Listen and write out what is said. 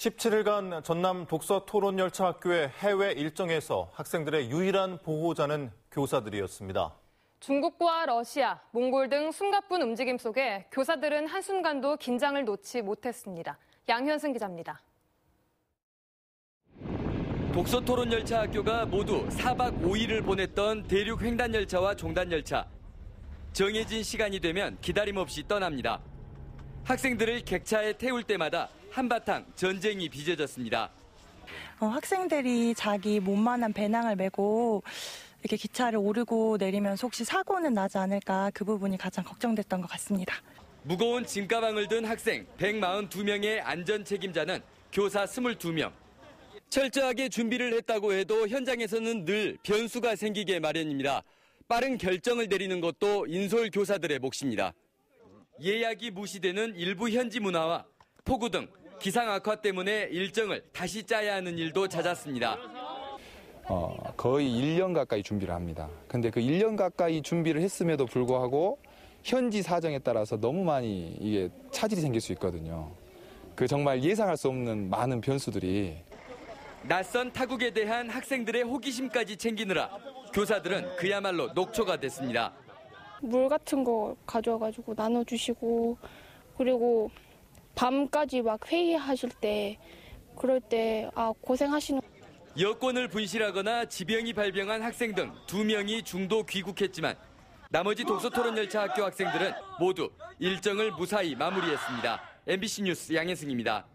17일간 전남 독서 토론 열차 학교의 해외 일정에서 학생들의 유일한 보호자는 교사들이었습니다. 중국과 러시아, 몽골 등 숨가쁜 움직임 속에 교사들은 한순간도 긴장을 놓지 못했습니다. 양현승 기자입니다. 독서 토론 열차 학교가 모두 4박 5일을 보냈던 대륙 횡단 열차와 종단 열차. 정해진 시간이 되면 기다림 없이 떠납니다. 학생들을 객차에 태울 때마다 한바탕 전쟁이 빚어졌습니다. 어, 학생들이 자기 몸만한 배낭을 메고 이렇게 기차를 오르고 내리면서 혹시 사고는 나지 않을까 그 부분이 가장 걱정됐던 것 같습니다. 무거운 짐가방을 든 학생 142명의 안전 책임자는 교사 22명. 철저하게 준비를 했다고 해도 현장에서는 늘 변수가 생기게 마련입니다. 빠른 결정을 내리는 것도 인솔 교사들의 몫입니다. 예약이 무시되는 일부 현지 문화와 폭우 등 기상 악화 때문에 일정을 다시 짜야 하는 일도 잦았습니다. 어, 거의 1년 가까이 준비를 합니다. 근데 그 1년 가까이 준비를 했음에도 불구하고 현지 사정에 따라서 너무 많이 이게 차질이 생길 수 있거든요. 그 정말 예상할 수 없는 많은 변수들이 낯선 타국에 대한 학생들의 호기심까지 챙기느라 교사들은 그야말로 녹초가 됐습니다. 물 같은 거 가져와가지고 나눠주시고 그리고 밤까지 막 회의하실 때 그럴 때 아 고생하시는 여권을 분실하거나 지병이 발병한 학생 등 두 명이 중도 귀국했지만 나머지 독서토론 열차 학교 학생들은 모두 일정을 무사히 마무리했습니다. MBC 뉴스 양현승입니다.